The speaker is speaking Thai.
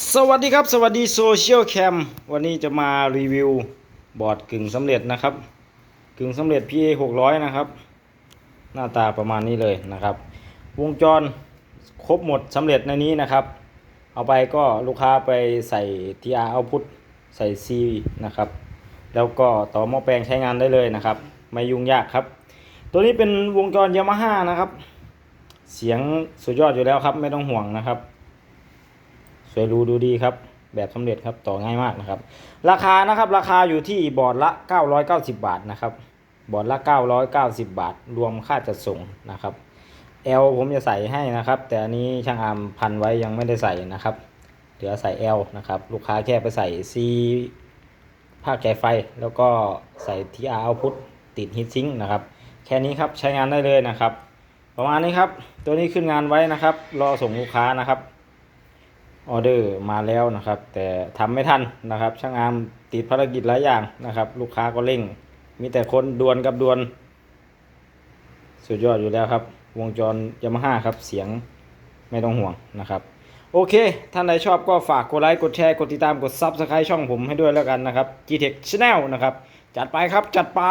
สวัสดีครับ สวัสดีโซเชียลแคมวันนี้จะมารีวิวบอร์ดกึ่งสำเร็จนะครับ กึ่งสำเร็จ PA 600 นะครับ หน้าตาประมาณนี้เลยนะครับ วงจรครบหมดสำเร็จในนี้นะครับ เอาไปก็ลูกค้าไปใส่ TR output ใส่ C นะครับ แล้วก็ต่อหม้อแปลงใช้งานได้เลยนะครับ ไม่ยุ่งยากครับ ตัวนี้เป็นวงจรยามาฮ่านะครับ เสียงสุดยอดอยู่แล้วครับ ไม่ต้องห่วงนะครับ สวยรูดูดีครับ แบบสำเร็จครับต่อง่ายมากนะครับ ราคานะครับราคาอยู่ที่บอร์ดละ 990 บาทนะครับบอร์ดละ 990 บาท รวมค่าจัดส่งนะครับ L ผมจะใส่ให้นะครับ แต่อันนี้ช่างอาร์มพันไว้ยังไม่ได้ใส่นะครับเหลือใส่ L นะครับ ลูกค้าแค่ไปใส่ C ภาคแกะไฟ แล้วก็ใส่ TR output ติดฮีทซิงค์นะครับ แค่นี้ครับใช้งานได้เลยนะครับ ประมาณนี้ครับ ตัวนี้ขึ้นงานไว้นะครับ รอส่งลูกค้านะครับ ออเดอร์มาแล้วนะครับ แต่ทำไม่ทันนะครับ ช่างอามติดภารกิจหลายอย่างนะครับ ลูกค้าก็เร่ง มีแต่คนดวนกับดวน สุดยอดอยู่แล้วครับ วงจรยามาฮ่าครับเสียงไม่ต้องห่วงนะครับ โอเค ท่านใดชอบก็ฝากกดไลค์กดแชร์ กดติดตามกด Subscribe ช่องผมให้ด้วยแล้วกันนะครับ GTech Channel นะครับ จัดไปครับจัดไป